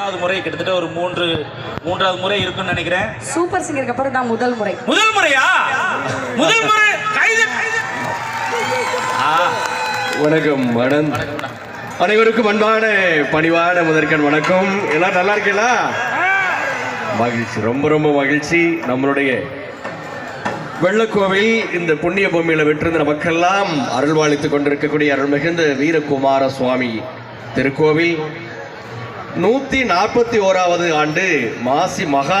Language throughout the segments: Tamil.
மூணாவது முறை கிட்டத்தட்ட ஒரு மூன்று மூன்றாவது முறை இருக்குன்னு நினைக்கிறேன். சூப்பர் சிங்கருக்கு அப்புறம் தான் முதல் முறை. முதல் முறையா? முதல் முறை கைது. வணக்கம் மனன் அனைவருக்கும் அன்பான பணிவான முதற்கண் வணக்கம். எல்லாம் நல்லா இருக்கீங்களா? மகிழ்ச்சி ரொம்ப ரொம்ப மகிழ்ச்சி. நம்மளுடைய வெள்ளக்கோவில் இந்த புண்ணிய பூமியில வெற்றிருந்த நமக்கெல்லாம் அருள்வாளித்துக் கொண்டிருக்கக்கூடிய அருள் மிகுந்த வீரகுமார சுவாமி திருக்கோவில். நூத்தி நாற்பத்தி ஓராவது ஆண்டு மாசி மகா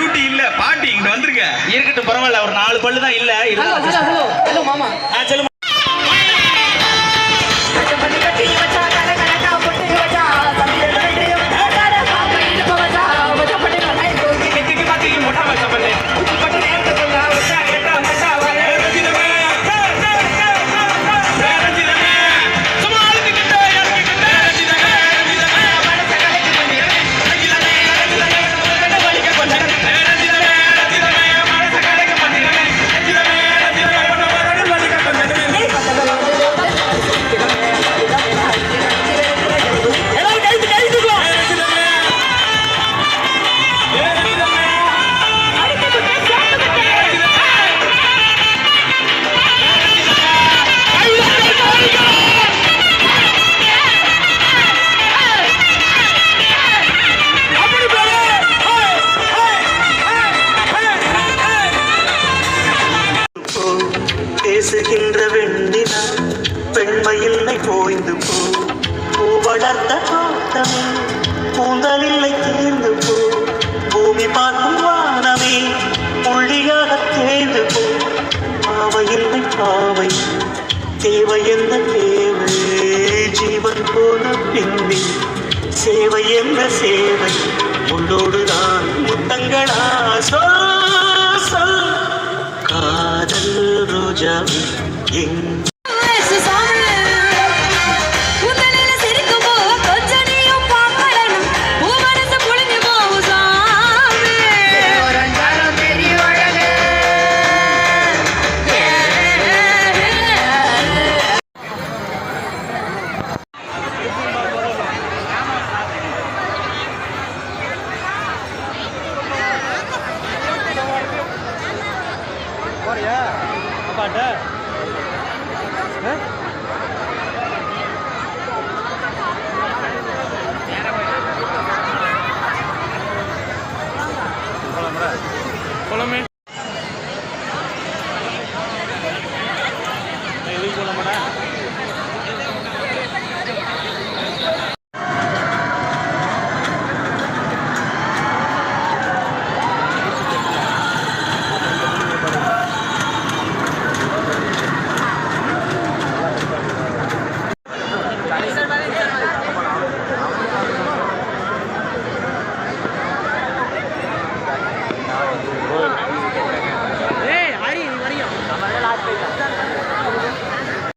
அது பியூட்டி இல்ல பாட்டி இங்க வந்திருக்க இருக்கட்டும் பரவாயில்ல ஒரு நாலு பல்லு தான் இல்ல ஹலோ இருந்தா ஹலோ ஹலோ ஹலோ மாமா. ஆ, சொல்லுமா. தீர்ந்து போ. பூ வளர்த்த தோட்டமே பூந்தலில்லை தீர்ந்து போ. பூமி பார்க்கும் வானமே புள்ளியாக தேர்ந்து போ. பாவையில்லை பாவை? தேவை என்ன தேவை ஜீவன் போன பின்னி சேவை என்ன சேவை? உன்னோடுதான் முத்தங்களா? சொல் சொல் காதல் ரோஜா எங்க போறியா? அப்பாட்ட?